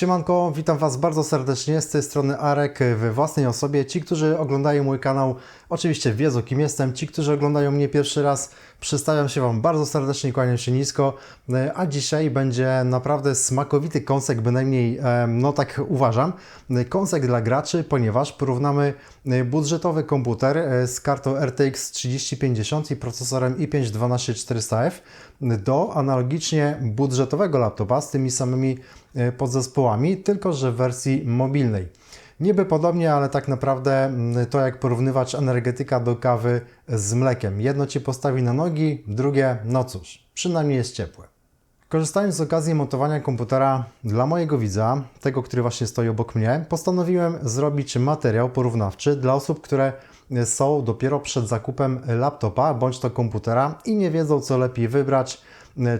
Siemanko, witam Was bardzo serdecznie z tej strony Arek we własnej osobie. Ci, którzy oglądają mój kanał, oczywiście wiedzą kim jestem. Ci, którzy oglądają mnie pierwszy raz, przedstawiam się Wam bardzo serdecznie, kłaniam się nisko. E, A dzisiaj będzie naprawdę smakowity kąsek, bynajmniej, e, no tak uważam, E, kąsek dla graczy, ponieważ porównamy budżetowy komputer z kartą RTX 3050 i procesorem i5 12400F do analogicznie budżetowego laptopa z tymi samymi podzespołami, tylko że w wersji mobilnej. Niby podobnie, ale tak naprawdę mm, to jak porównywać energetyka do kawy z mlekiem. Jedno Cię postawi na nogi, drugie, no cóż, przynajmniej jest ciepłe. Korzystając z okazji montowania komputera dla mojego widza, tego, który właśnie stoi obok mnie, postanowiłem zrobić materiał porównawczy dla osób, które są dopiero przed zakupem laptopa bądź to komputera i nie wiedzą, co lepiej wybrać,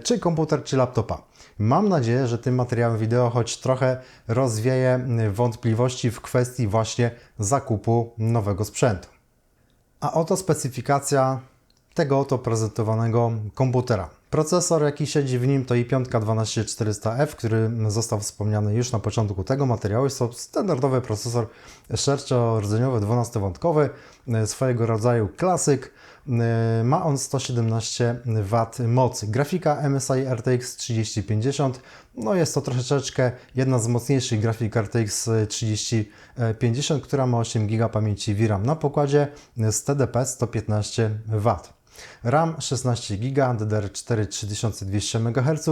czy komputer, czy laptopa. Mam nadzieję, że tym materiałem wideo choć trochę rozwieje wątpliwości w kwestii właśnie zakupu nowego sprzętu. A oto specyfikacja tego oto prezentowanego komputera. Procesor, jaki siedzi w nim, to i5 12400F, który został wspomniany już na początku tego materiału. Jest to standardowy procesor szerczo-rdzeniowy, 12-wątkowy, swojego rodzaju klasyk. Ma on 117 W mocy. Grafika MSI RTX 3050. No jest to troszeczkę jedna z mocniejszych grafik RTX 3050, która ma 8 GB pamięci VRAM na pokładzie z TDP 115 W. RAM 16 GB, DDR4 3200 MHz,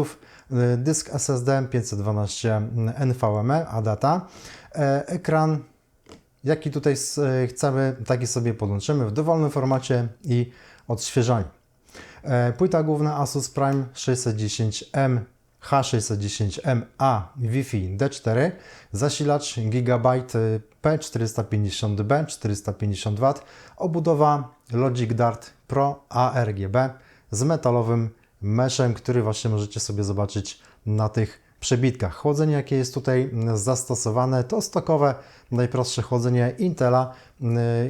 dysk SSD 512 NVMe, a data. E, Ekran, jaki tutaj s- chcemy, taki sobie podłączymy w dowolnym formacie i odświeżaniu. E, Płyta główna Asus Prime 610M H610MA Wi-Fi D4, zasilacz Gigabyte P450B 450 W, obudowa Logic Dart Pro ARGB z metalowym meshem, który właśnie możecie sobie zobaczyć na tych przebitkach. Chłodzenie, jakie jest tutaj zastosowane, to stokowe, najprostsze chłodzenie Intela.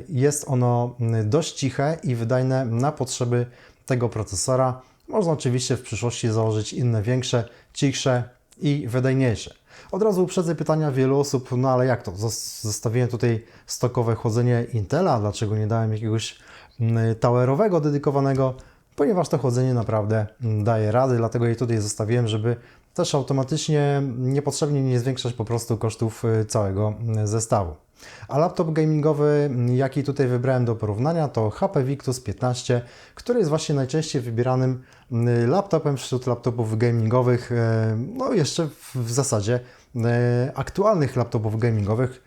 Jest ono dość ciche i wydajne na potrzeby tego procesora. Można oczywiście w przyszłości założyć inne, większe, cichsze i wydajniejsze. Od razu uprzedzę pytania wielu osób, no ale jak to? Zos- Zostawiłem tutaj stokowe chłodzenie Intela, dlaczego nie dałem jakiegoś towerowego dedykowanego? Ponieważ to chłodzenie naprawdę daje rady, dlatego je tutaj zostawiłem, żeby też automatycznie niepotrzebnie nie zwiększać po prostu kosztów y, całego y, zestawu. A laptop gamingowy, jaki tutaj wybrałem do porównania, to HP Victus 15, który jest właśnie najczęściej wybieranym y, laptopem wśród laptopów gamingowych, no jeszcze w- zasadzie aktualnych laptopów gamingowych,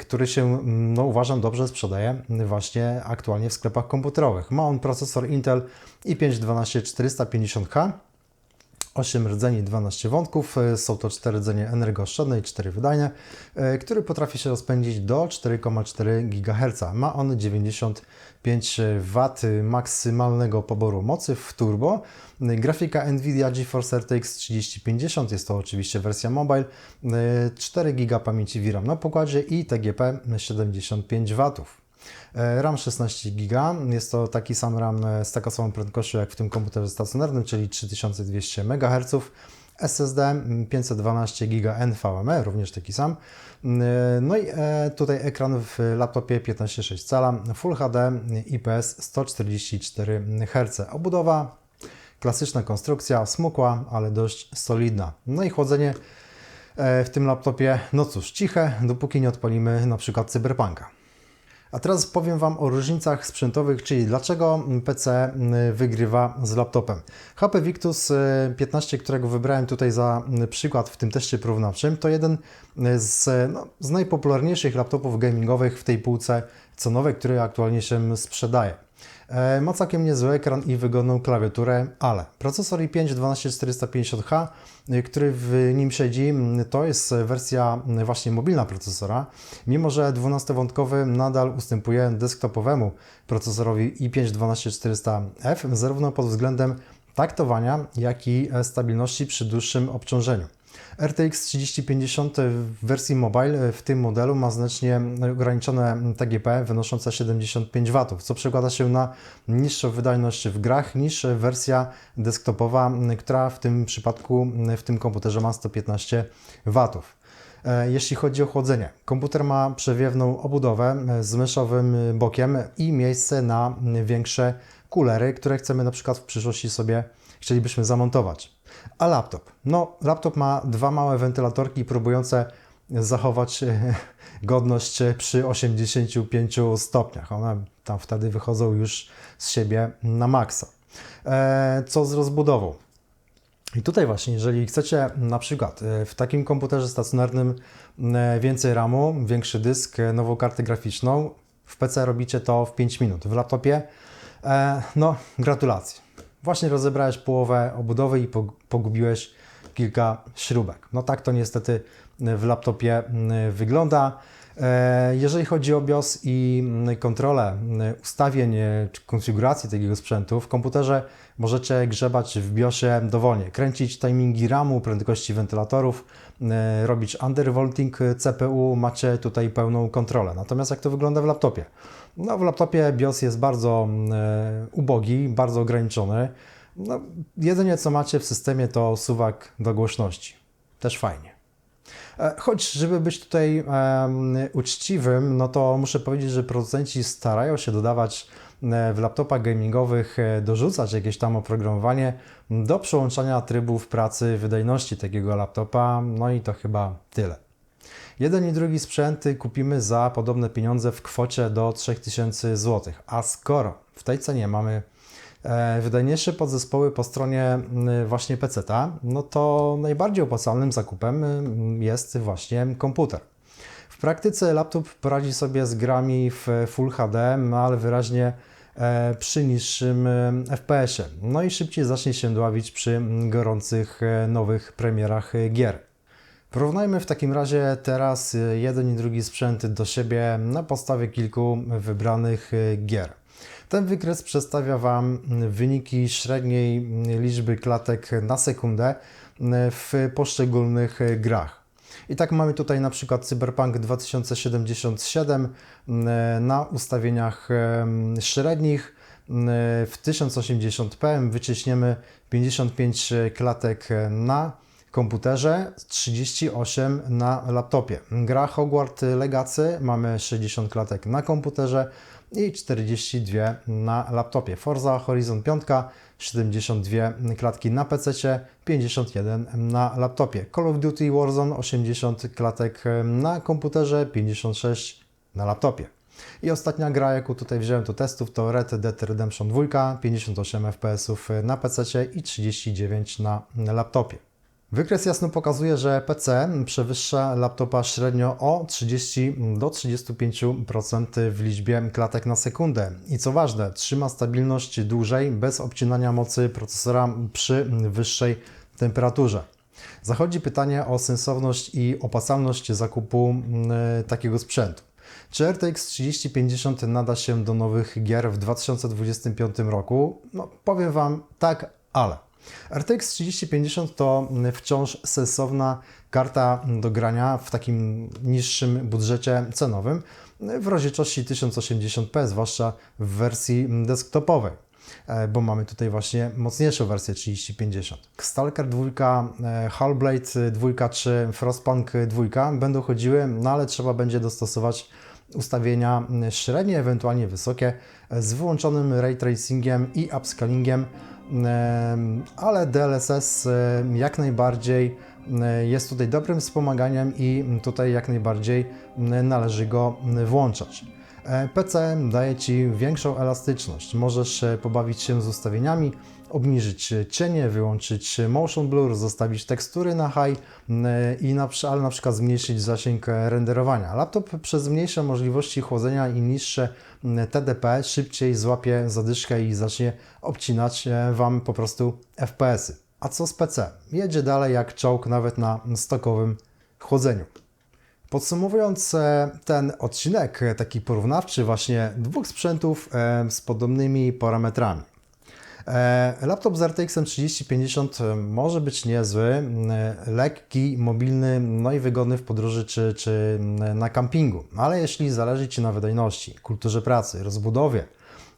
który się, mm, no uważam, dobrze sprzedaje właśnie aktualnie w sklepach komputerowych. Ma on procesor Intel i5 12450H, 8 rdzeni, 12 wątków. E, Są to 4 rdzenie energooszczędne i 4 wydajne, e, który potrafi się rozpędzić do 4,4 GHz. Ma on 95 W maksymalnego poboru mocy w turbo. E, Grafika Nvidia GeForce RTX 3050, jest to oczywiście wersja mobile, e, 4 GB pamięci VRAM na pokładzie i TGP 75 W. E, RAM 16 GB, jest to taki sam RAM e, z taką samą prędkością jak w tym komputerze stacjonarnym, czyli 3200 MHz. SSD mm, 512 GB NVMe, również taki sam. Mm, e, No i tutaj ekran w laptopie 15,6 cala, Full HD, IPS 144 Hz. Obudowa, klasyczna konstrukcja, smukła, ale dość solidna. No i chłodzenie w tym laptopie, no cóż, ciche, dopóki nie odpalimy na przykład Cyberpunka. A teraz powiem Wam o różnicach sprzętowych, czyli dlaczego PC wygrywa z laptopem. HP Victus y, 15, którego wybrałem tutaj za y, przykład w tym teście porównawczym, to jeden z, no, z najpopularniejszych laptopów gamingowych w tej półce cenowej, który aktualnie się sprzedaje. E, Ma całkiem niezły ekran i wygodną klawiaturę, ale procesor i5 12450H, y, który w nim siedzi, m, to jest wersja m, właśnie mobilna procesora, mimo że 12-wątkowy nadal ustępuje desktopowemu procesorowi i5 12400F, zarówno pod względem taktowania, jak i e, stabilności przy dłuższym obciążeniu. RTX 3050 w wersji mobile w tym modelu ma znacznie ograniczone TGP wynoszące 75 W, co przekłada się na niższą wydajność w grach niż wersja desktopowa, która w tym przypadku w tym komputerze ma 115 W. E, Jeśli chodzi o chłodzenie, komputer ma przewiewną obudowę e, z myszowym bokiem i miejsce na większe kulery, które chcemy na przykład w przyszłości sobie chcielibyśmy zamontować. A laptop? No, laptop ma dwa małe wentylatorki próbujące zachować e, godność przy 85 stopniach. One tam wtedy wychodzą już z siebie na maksa. E, Co z rozbudową? I tutaj właśnie, jeżeli chcecie na przykład e, w takim komputerze stacjonarnym więcej RAMu, większy dysk, nową kartę graficzną, w PC robicie to w 5 minut. W laptopie, no gratulacje. Właśnie rozebrałeś połowę obudowy i pog- pogubiłeś kilka śrubek. No tak to niestety w laptopie mm, wygląda. E, Jeżeli chodzi o BIOS i mm, kontrolę mm, ustawień e, czy konfiguracji takiego sprzętu, w komputerze możecie grzebać w BIOSie dowolnie, kręcić timingi RAMu, prędkości wentylatorów, e, robić undervolting CPU, macie tutaj pełną kontrolę. Natomiast jak to wygląda w laptopie? No, w laptopie BIOS jest bardzo mm, ubogi, bardzo ograniczony. No, jedynie co macie w systemie to suwak do głośności. Też fajnie. E, Choć, żeby być tutaj uczciwym, no to muszę powiedzieć, że producenci starają się dodawać e, w laptopach gamingowych, e, dorzucać jakieś tam oprogramowanie do przełączania trybów pracy, wydajności takiego laptopa, no i to chyba tyle. Jeden i drugi sprzęt kupimy za podobne pieniądze w kwocie do 3000 zł. A skoro w tej cenie mamy wydajniejsze podzespoły po stronie m, właśnie PC-ta, no to najbardziej opłacalnym zakupem m, jest właśnie komputer. W praktyce laptop poradzi sobie z grami w Full HD, no ale wyraźnie e, przy niższym e, FPS-ie. No i szybciej zacznie się dławić przy gorących e, nowych premierach e, gier. Porównajmy w takim razie teraz y, jeden i drugi sprzęt do siebie na podstawie kilku wybranych y, gier. Ten wykres przedstawia Wam wyniki średniej liczby klatek na sekundę w poszczególnych grach. I tak mamy tutaj na przykład Cyberpunk 2077 y, na ustawieniach y, średnich y, w 1080p wyciśniemy 55 klatek na komputerze, 38 na laptopie. Gra Hogwarts Legacy mamy 60 klatek na komputerze i 42 na laptopie. Forza Horizon 5 72 klatki na PC, 51 na laptopie. Call of Duty Warzone 80 klatek na komputerze, 56 na laptopie. I ostatnia gra, jaką tutaj wziąłem do testów, to Red Dead Redemption 2, 58 FPS na PC i 39 na laptopie. Wykres jasno pokazuje, że PC przewyższa laptopa średnio o 30 do 35% w liczbie klatek na sekundę. I co ważne, trzyma stabilność dłużej bez obcinania mocy procesora przy wyższej temperaturze. Zachodzi pytanie o sensowność i opłacalność zakupu mm, takiego sprzętu. Czy RTX 3050 nada się do nowych gier w 2025 roku? No, powiem Wam tak, ale. RTX 3050 to wciąż sensowna karta do grania w takim niższym budżecie cenowym w rozdzielczości 1080p, zwłaszcza w wersji desktopowej e, bo mamy tutaj właśnie mocniejszą wersję 3050. Stalker 2, e, Hellblade 2 czy Frostpunk 2 będą chodziły, no ale trzeba będzie dostosować ustawienia średnie, ewentualnie wysokie, z wyłączonym ray tracingiem i upscalingiem, Em, ale DLSS jak najbardziej jest tutaj dobrym wspomaganiem i tutaj jak najbardziej należy go włączać. E, PC daje Ci większą elastyczność. Możesz e, pobawić się z ustawieniami, obniżyć cienie, wyłączyć motion blur, zostawić tekstury na high m, i na, ale na przykład zmniejszyć zasięg e, renderowania. Laptop przez mniejsze możliwości chłodzenia i niższe m, TDP szybciej złapie zadyszkę i zacznie obcinać e, Wam po prostu FPS-y. A co z PC? Jedzie dalej jak czołg nawet na stokowym chłodzeniu. Podsumowując e, ten odcinek, e, taki porównawczy właśnie dwóch sprzętów e, z podobnymi parametrami. E, Laptop z RTX 3050 może być niezły, m, lekki, mobilny, no i wygodny w podróży czy, czy na kampingu. Ale jeśli zależy Ci na wydajności, kulturze pracy, rozbudowie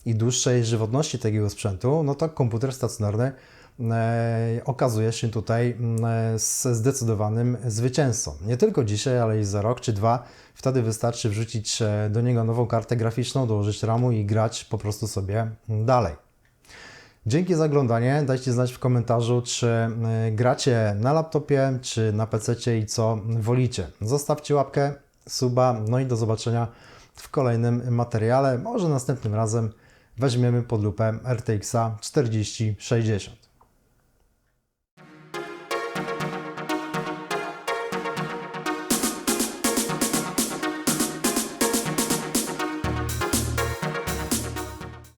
i dłuższej żywotności takiego sprzętu, no to komputer stacjonarny e, okazuje się tutaj mm, e, zdecydowanym zwycięzcą. Nie tylko dzisiaj, ale i za rok czy dwa. Wtedy wystarczy wrzucić e, do niego nową kartę graficzną, dołożyć ramu i grać po prostu sobie dalej. Dzięki za oglądanie. Dajcie znać w komentarzu, czy y, gracie na laptopie, czy na PC i co wolicie. Zostawcie łapkę, suba, no i do zobaczenia w kolejnym materiale. Może następnym razem weźmiemy pod lupę RTX 4060.